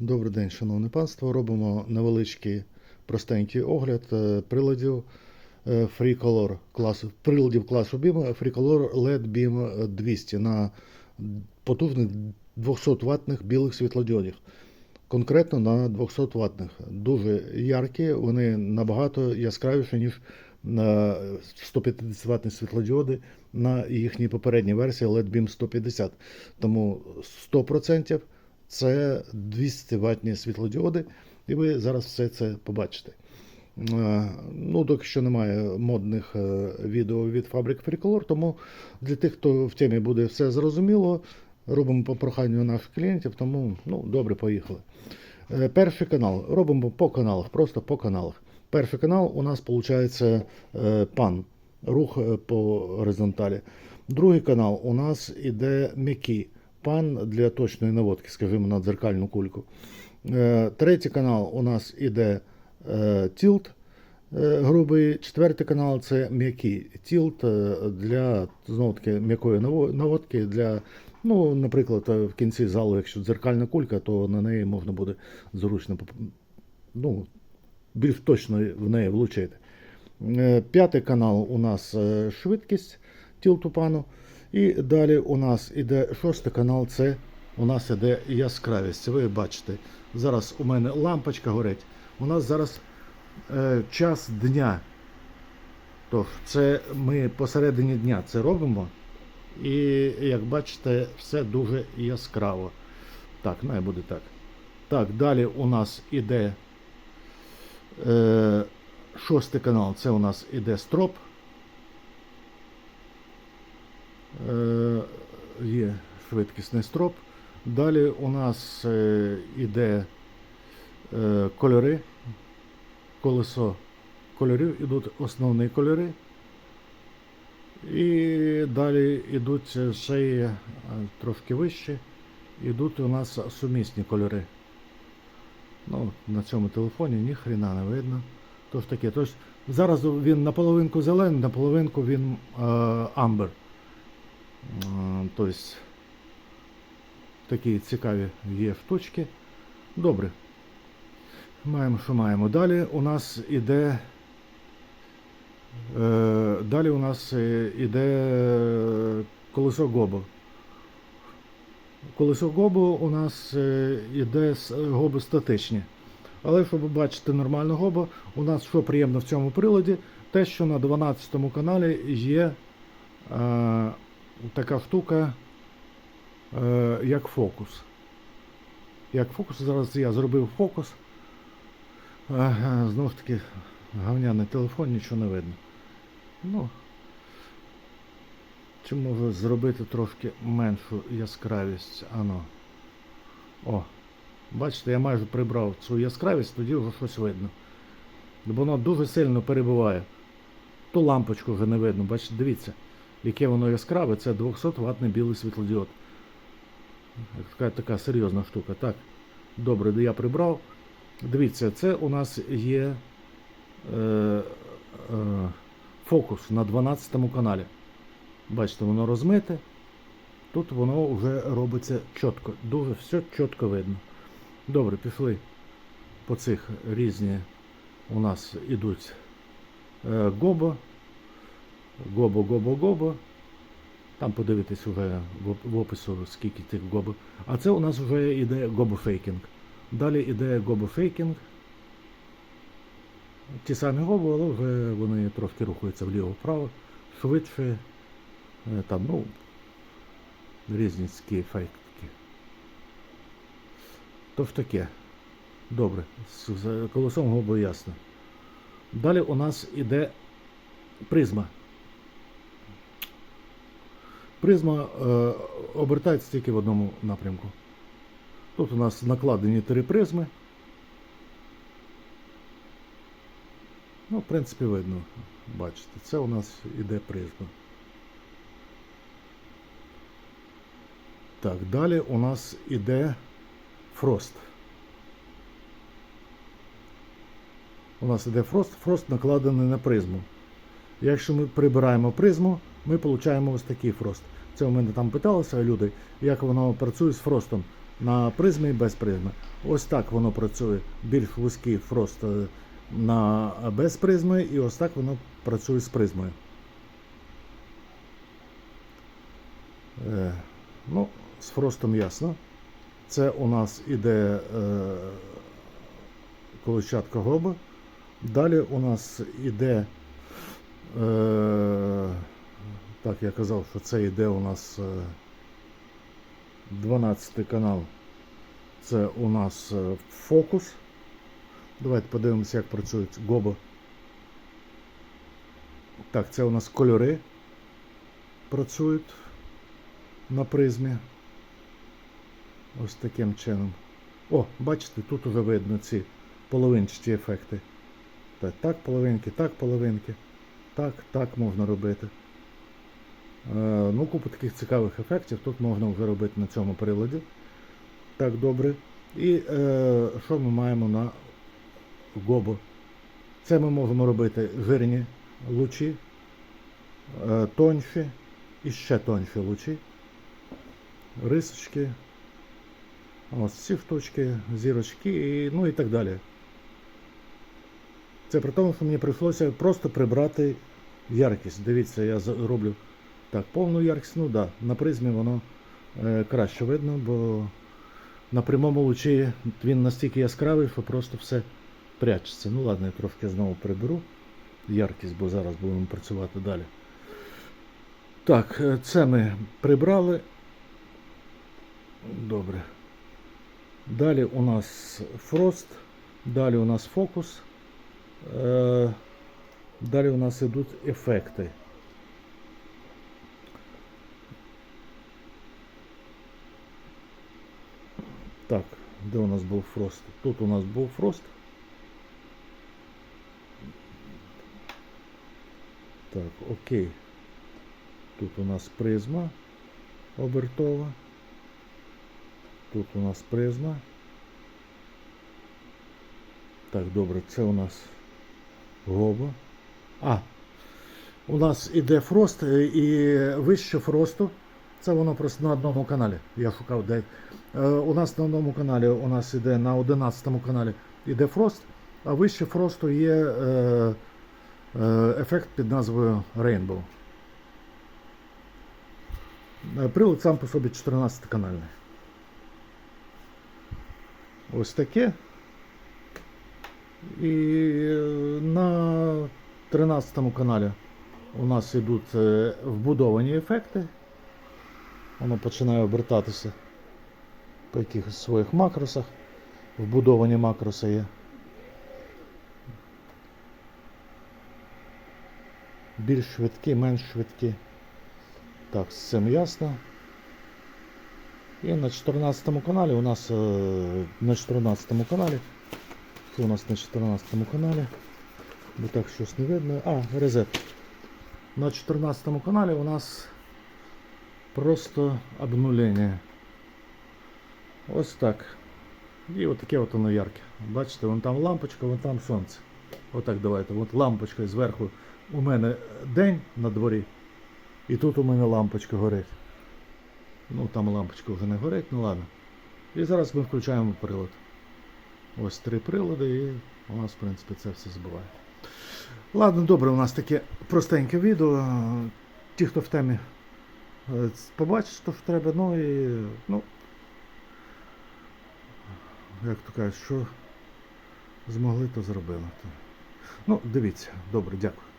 Добрий день, шановне панство. Робимо невеличкий простенький огляд е, приладів е, FreeColor класу, приладів класу BIM FreeColor LED BIM 200 на потужних 200 ваттних білих світлодіодів. Конкретно на 200 ваттних. Дуже яркі, вони набагато яскравіші, ніж 150 ваттні світлодіоди на їхній попередній версії LED BIM 150. Тому 100% це 200 ваттні світлодіоди, і ви зараз все це побачите. Е, Ну, доки що немає модних е, відео від фабрик Freecolor, тому для тих, хто в темі буде все зрозуміло, робимо по проханню наших клієнтів, тому ну, добре, поїхали. Е, Перший канал. Робимо по каналах, просто по каналах. Перший канал у нас виходить пан, рух по горизонталі. Другий канал у нас іде м'який пан для точної наводки, скажімо, на дзеркальну кульку. Е, Третій канал у нас іде е, тілт е, грубий. Четвертий канал це м'який тілт для знову таки м'якої наводки. Для, ну, наприклад, в кінці залу, якщо дзеркальна кулька, то на неї можна буде зручно ну, більш точно в неї влучити. П'ятий канал у нас швидкість тілту пану. І далі у нас іде шостий канал, це у нас іде яскравість. Ви бачите, зараз у мене лампочка горить. У нас зараз е, час дня. Тож, це ми посередині дня це робимо. І як бачите, все дуже яскраво. Так, не буде так. Так, далі у нас іде е, шостий канал, це у нас іде строп. Е, є швидкісний строп. Далі у нас е, іде е, кольори. Колесо кольорів ідуть основні кольори. І далі йдуть е, трошки вище. Ідуть у нас сумісні кольори. Ну, на цьому телефоні ні хрена не видно. Тож таке. Тож зараз він наполовинку зелений, наполовинку він е, амбер. Е, Тобто такі цікаві є штучки. Добре. Маємо, що маємо. Далі у нас іде. Е, далі у нас е, іде колесо гобо. Колесо гобу у нас е, іде гоби статичні. Але щоб ви бачите нормальну гобу, у нас що приємно в цьому приладі, те, що на 12 каналі є е, така штука, е, як фокус. Як фокус, зараз я зробив фокус. Е, знову ж таки, говняний телефон, нічого не видно. Ну, чи можу зробити трошки меншу яскравість? Ано. О, бачите, я майже прибрав цю яскравість, тоді вже щось видно. Бо воно дуже сильно перебуває. Ту лампочку вже не видно. Бачите, дивіться, яке воно яскраве, це 200 ваттний білий світлодіод. Така, така серйозна штука. Так, добре, я прибрав. Дивіться, це у нас є е, е, фокус на 12 каналі. Бачите, воно розмите. Тут воно вже робиться чітко. Дуже все чітко видно. Добре, пішли по цих різні у нас ідуть е, гобо. Гобо, гобо, гобо. Там подивитись вже в, опису, скільки тих гобо. А це у нас вже йде гобофейкінг. Далі йде гобофейкінг. Ті самі гобо, але вже вони трошки рухаються вліво-вправо, швидше. Е, Там, ну, різні ефекти. Тож таке. Добре, з колесом гобо ясно. Далі у нас іде призма. Призма е, обертається тільки в одному напрямку. Тут у нас накладені три призми. Ну, в принципі, видно, бачите, це у нас іде призма. Так, далі у нас іде фрост. У нас іде фрост, фрост накладений на призму. Якщо ми прибираємо призму, ми отримуємо ось такий фрост. Це у мене там питалися люди, як воно працює з фростом. на призмі і без призми. Ось так воно працює. Більш вузький фрост е, на без призми, і ось так воно працює з призмою. Е, ну, з фростом ясно. Це у нас іде е, колищатка гоба. Далі у нас іде. Е, так, я казав, що це йде у нас е, 12 канал. Це у нас е, фокус. Давайте подивимося, як працюють гоба. Так, це у нас кольори працюють на призмі. Ось таким чином. О, бачите, тут уже видно ці половинчаті ефекти. Так, так половинки, так половинки. Так, так можна робити. Е, ну, купу таких цікавих ефектів тут можна вже робити на цьому приладі. Так, добре. І е, що ми маємо на гобо? Це ми можемо робити жирні лучі, е, тонші і ще тонші лучі, рисочки, ось ці штучки, зірочки, і, ну і так далі. Це при тому, що мені прийшлося просто прибрати яркість. Дивіться, я зроблю так, повну яркість, ну да, на призмі воно е, краще видно, бо на прямому лучі він настільки яскравий, що просто все прячеться. Ну ладно, я трошки знову приберу яркість, бо зараз будемо працювати далі. Так, е, це ми прибрали. Добре. Далі у нас фрост, далі у нас фокус. Е, Далі у нас йдуть ефекти. Так, де у нас був фрост? Тут у нас був фрост. Так, окей. Тут у нас призма обертова. Тут у нас призма. Так, добре, це у нас гоба. А, у нас іде фрост е, і вище фросту. Це воно просто на одному каналі. Я шукав де. Е, у нас на одному каналі, у нас іде на 11 каналі іде фрост, а вище фросту є е, е, ефект під назвою Rainbow. Е, Прилад сам по собі 14 канальний. Ось таке. І е, на 13 каналі у нас йдуть е, вбудовані ефекти. Воно починає обертатися по якихось своїх макросах. Вбудовані макроси є. Більш швидкі, менш швидкі. Так, з цим ясно. І на 14 каналі у нас е, на 14 каналі. Що у нас на 14 каналі? Бо так щось не видно. А, резет. На 14 каналі у нас просто обнулення. Ось так. І от таке от воно ярке. Бачите, вон там лампочка, вон там сонце. Отак давайте. От лампочка зверху у мене день на дворі. І тут у мене лампочка горить. Ну там лампочка вже не горить, ну ладно. І зараз ми включаємо прилад. Ось три прилади і у нас, в принципі, це все збиває. Ладно, добре, у нас таке простеньке відео. Ті, хто в темі е, побачить, що треба, ну і ну, як то кажуть, що змогли, то зробили. Ну, дивіться, добре, дякую.